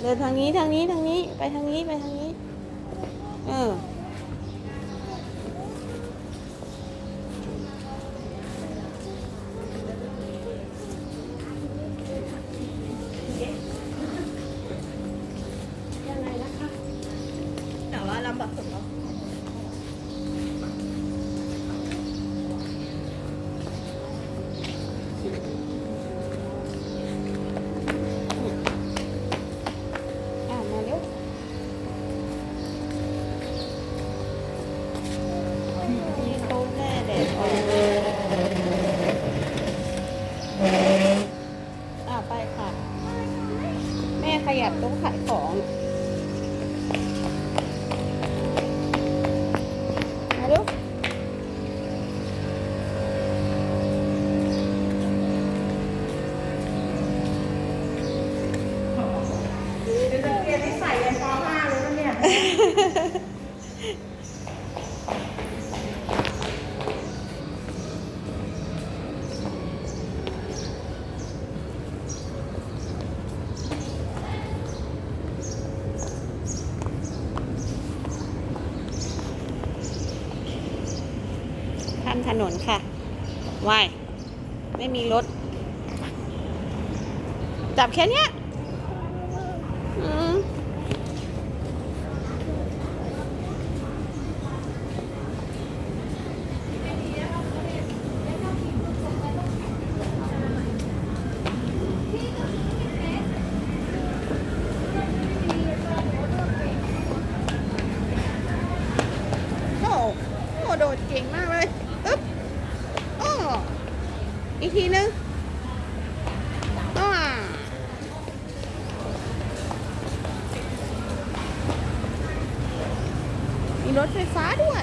เดินทางนี้ทางนี้ทางนี้ไปทางนี้ไปทางนี้ เออยังไงนะคะแต่ว่าลำบากสุดเนาะ อะไปค่ะ แม่ขยับต้องขายของมาเร็วเดี๋ยวจะเปลี่ยนนิสัยเป็นป .5 เลยนะเนี่ยามถนนค่ะวายไม่มีรถ จับแค่นี้อืมโอ้โหโดดเก่งมากเลย อีกทีนึงอ้ามีรถไฟฟ้าด้วย